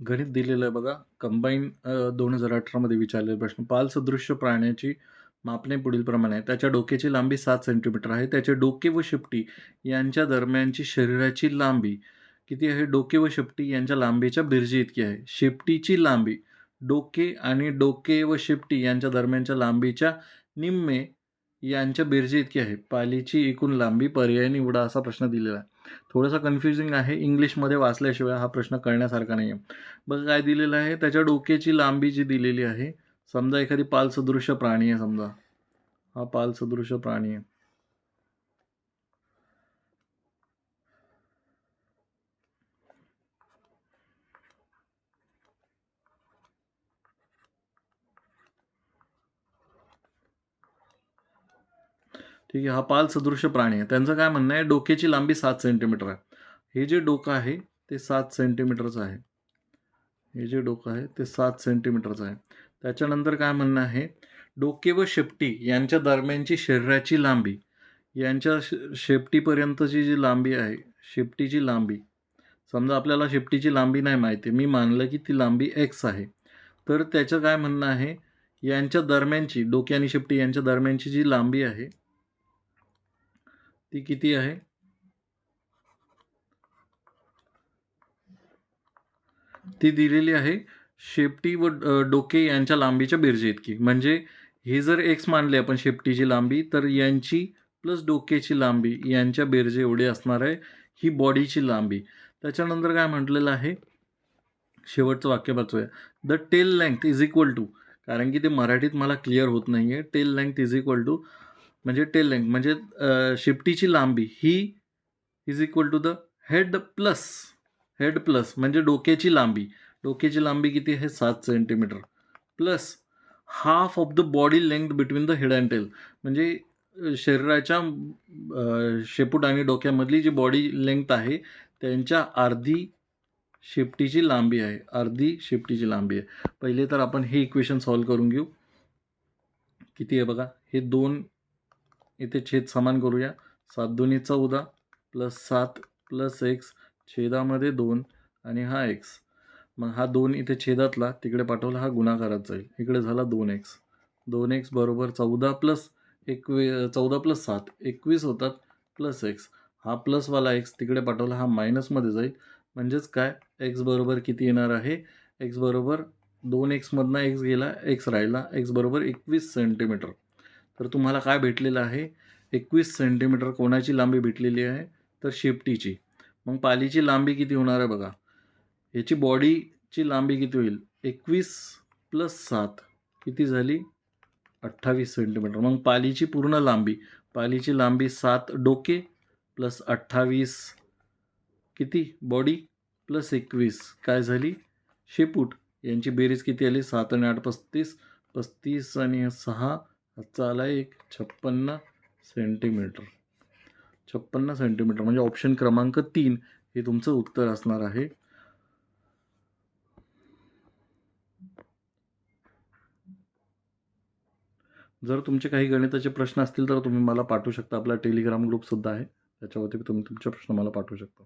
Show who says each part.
Speaker 1: गणित दिलेलं आहे बघा. कंबाईन दोन हजार अठरामध्ये विचारलेला प्रश्न. पाल सदृश्य प्राण्याची मापणे पुढीलप्रमाणे आहे. त्याच्या डोक्याची लांबी सात सेंटीमीटर आहे. त्याचे डोके व शेपटी यांच्या दरम्यानची शरीराची लांबी किती आहे? डोके व शेपटी यांच्या लांबीच्या बिरजी इतकी आहे. शेपटीची लांबी डोके आणि डोके व शेपटी यांच्या दरम्यानच्या लांबीच्या निम्मे यांच्या बेरजे इतकी आहे. पालीची एकूण लांबी पर्याय निवडा असा प्रश्न दिलेला आहे. थोडासा कन्फ्युजिंग आहे. इंग्लिशमध्ये वाचल्याशिवाय हा प्रश्न कळण्यासारखा नाही आहे बघा काय दिलेलं आहे. त्याच्या डोक्याची लांबी जी दिलेली आहे समजा एखादी पालसदृश्य प्राणी आहे समजा. हा पालसदृश्य प्राणी आहे. ठीक आहे हा पाल सदृश्य प्राणी आहे. त्यांचं काय म्हणणं आहे डोक्याची लांबी सात सेंटीमीटर आहे. हे जे डोकं आहे ते सात सेंटीमीटरचं आहे. हे जे डोकं आहे ते सात सेंटीमीटरचं आहे. त्याच्यानंतर काय म्हणणं आहे डोके व शेपटी यांच्या दरम्यानची शरीराची लांबी यांच्या शेपटीपर्यंतची जी लांबी आहे शेपटीची लांबी समजा आपल्याला शेपटीची लांबी नाही माहिती मी मानलं की ती लांबी एक्स आहे. तर त्याचं काय म्हणणं आहे यांच्या दरम्यानची डोके आणि शेपटी यांच्या दरम्यानची जी लांबी आहे ती किती आहे? ती दिलेली आहे शेपटी व डोके यांच्या लांबीच्या बेरजे इतकी म्हणजे हे जर एक्स मानले आपण शेपटीची लांबी तर यांची प्लस डोक्याची लांबी यांच्या बेरजे एवढी असणार आहे ही बॉडीची लांबी. त्याच्यानंतर काय म्हटलेलं आहे? शेवटचं वाक्य वाचूया the tail length is equal to कारण की ते मराठीत मला क्लिअर होत नाही आहे tail length is equal to म्हणजे टेल लेंथ म्हणजे अ, शेपटीची लांबी ही is equal to the head plus head plus म्हणजे डोक्याची लांबी. डोक्याची लांबी किती आहे? सात centimetre plus half of the body length between the head and tail म्हणजे शरीराच्या शेपूट आणि डोक्यामधली जी बॉडी लेंथ आहे त्यांच्या अर्धी शेपटीची लांबी आहे. अर्धी शेपटीची लांबी आहे. पहिले तर आपण हे इक्वेशन सॉल्व करून घेऊ. किती आहे बघा? हे दोन इथे छेद समान करूया. सात दोन्ही चौदा प्लस सात प्लस एक्स छेदामध्ये दोन आणि हा एक्स मग हा दोन इथे छेदातला तिकडे पाठवला हा गुणाकारात जाईल. इकडे झाला दोन एक्स दोन एक्स बरोबर चौदा प्लस एकवी चौदा प्लस सात एकवीस होतात प्लस एक्स हा प्लसवाला एक्स तिकडे पाठवला हा मायनसमध्ये जाईल. म्हणजेच काय? एक्स बरोबर किती येणार आहे? एक्स बरोबर दोन एक्समधनं एक्स गेला एक्स राहिला एक्स बरोबर एकवीस सेंटीमीटर तर तुम्हाला काय भेटलेलं आहे? एकवीस सेंटीमीटर कोणाची लांबी भेटलेली आहे? तर शेपटीची. मग पालीची लांबी किती होणार आहे बघा. याची बॉडीची लांबी किती होईल? एकवीस प्लस सात. किती झाली? अठ्ठावीस सेंटीमीटर मग पालीची पूर्ण लांबी. पालीची लांबी सात डोके प्लस अठ्ठावीस. किती? बॉडी प्लस एकवीस. काय झाली? शेपूट. यांची बेरीज किती आली? सात आणि आठ पस्तीस. पस्तीस आणि सहा आजचा आला एक छप्पन्न सेंटीमीटर छप्पन्न सेंटीमीटर म्हणजे ऑप्शन क्रमांक तीन हे तुमचं उत्तर असणार आहे. जर तुमचे काही गणिताचे प्रश्न असतील तर तुम्ही मला पाठवू शकता. आपला टेलिग्राम ग्रुपसुद्धा आहे. त्याच्यावरती तुम्ही तुमचे प्रश्न मला पाठवू शकता.